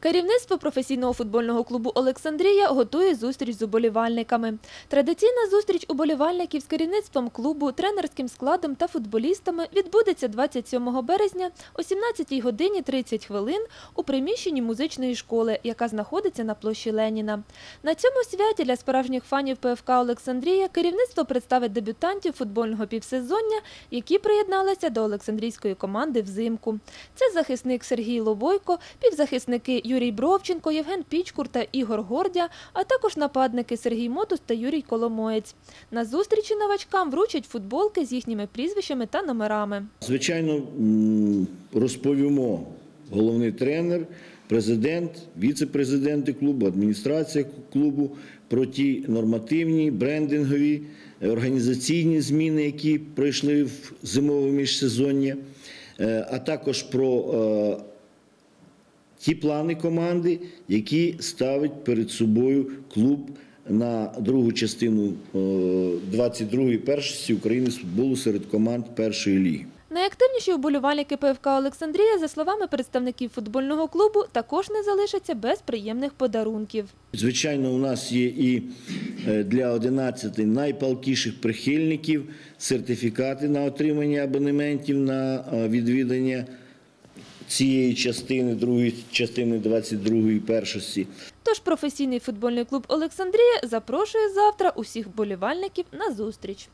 Керівництво професійного футбольного клубу Олександрія готує зустріч з уболівальниками. Традиційна зустріч уболівальників з керівництвом клубу, тренерським складом та футболістами відбудеться 27 березня о 17 годині 30 хвилин у приміщенні музичної школи, яка знаходиться на площі Леніна. На цьому святі для справжніх фанів ПФК Олександрія керівництво представить дебютантів футбольного півсезоння, які приєдналися до Олександрійської команди взимку. Це захисник Сергій Лобойко, півзахисники Юрій Бровченко, Євген Пічкур та Ігор Гордя, а також нападники Сергій Мотус та Юрій Коломоєць. На зустрічі новачкам вручать футболки з їхніми прізвищами та номерами. Звичайно, розповімо головний тренер, президент, віце-президенти клубу, адміністрація клубу про ті нормативні, брендингові, організаційні зміни, які пройшли в зимове міжсезоння, е, а також про е, ті плани команди, які ставить перед собою клуб на другу частину 22-ї першості України з футболу серед команд першої ліги. Найактивніші уболівальники ПФК Олександрія, за словами представників футбольного клубу, також не залишаться без приємних подарунків. Звичайно, у нас є і е, для 11 найпалкіших прихильників сертифікати на отримання абонементів на е, відвідання цієї частини, другої частини 22-ї першості. Тож професійний футбольний клуб Олександрія запрошує завтра усіх болівальників на зустріч.